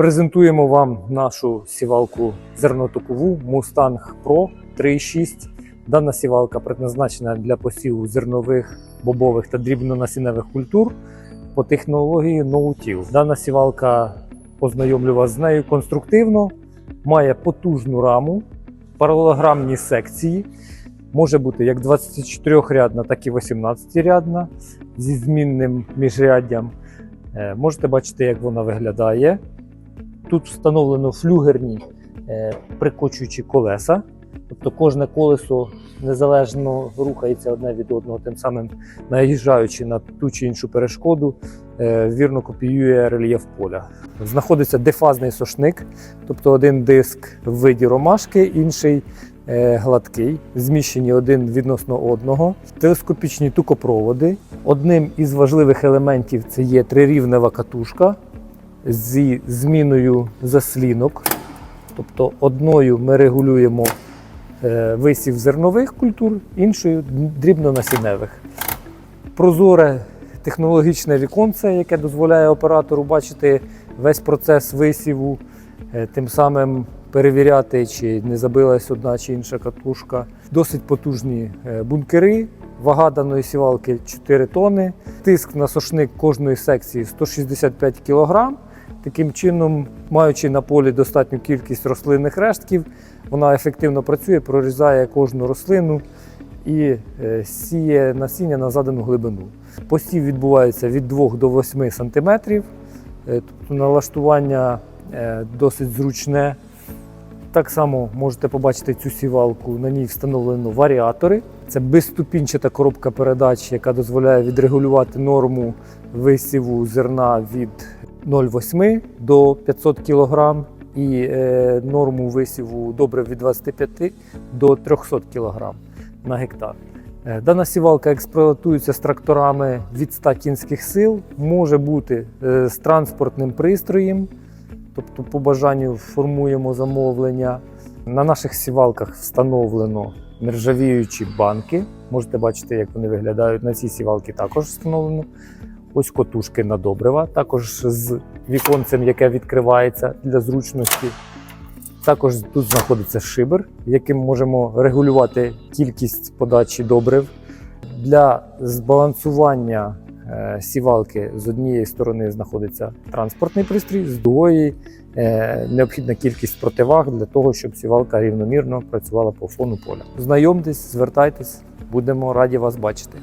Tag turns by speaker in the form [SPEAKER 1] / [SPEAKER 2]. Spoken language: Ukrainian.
[SPEAKER 1] Презентуємо вам нашу сівалку зернотокову Mustang Pro 3.6. Дана сівалка предназначена для посіву зернових, бобових та дрібнонасінневих культур по технології No-Till. Дана сівалка познайомлю вас з нею конструктивно, має потужну раму, паралелограмні секції. Може бути як 24-рядна, так і 18-рядна зі змінним міжряддям. Е, Можете бачити, як вона виглядає. Тут встановлено флюгерні е, прикочуючі колеса. Тобто кожне колесо незалежно рухається одне від одного, тим самим наїжджаючи на ту чи іншу перешкоду, е, вірно копіює рельєф поля. Знаходиться дефазний сошник, тобто один диск в виді ромашки, інший е, гладкий, зміщені один відносно одного. Телескопічні тукопроводи. Одним із важливих елементів це є трирівнева катушка зі зміною заслінок. Тобто одною ми регулюємо е, висів зернових культур, іншою дрібнонасінневих. Прозоре технологічне віконце, яке дозволяє оператору бачити весь процес висіву, е, тим самим перевіряти, чи не забилась одна чи інша катушка. Досить потужні е, бункери. Вага даної сівалки 4 тони. Тиск на сошник кожної секції 165 кг. Таким чином, маючи на полі достатню кількість рослинних рештків, вона ефективно працює, прорізає кожну рослину і е, сіє насіння на задану глибину. Посів відбувається від 2 до 8 см, тобто налаштування е, досить зручне. Так само можете побачити цю сівалку. На ній встановлено варіатори. Це безступінчата коробка передач, яка дозволяє відрегулювати норму висіву зерна від 0,8 до 500 кг і е, норму висіву добрив від 25 до 300 кг на гектар. Е, Дана сівалка експлуатується з тракторами від 100 кінських сил, може бути е, з транспортним пристроєм, тобто по бажанню формуємо замовлення. На наших сівалках встановлено нержавіючі банки. Можете бачити, як вони виглядають. На цій сівалці також встановлено. Ось котушки на добрива, також з віконцем, яке відкривається для зручності. Також тут знаходиться шибер, яким можемо регулювати кількість подачі добрив. Для збалансування е, сівалки з однієї сторони знаходиться транспортний пристрій, з другої е, необхідна кількість противаг для того, щоб сівалка рівномірно працювала по фону поля. Знайомтесь, звертайтесь, будемо раді вас бачити.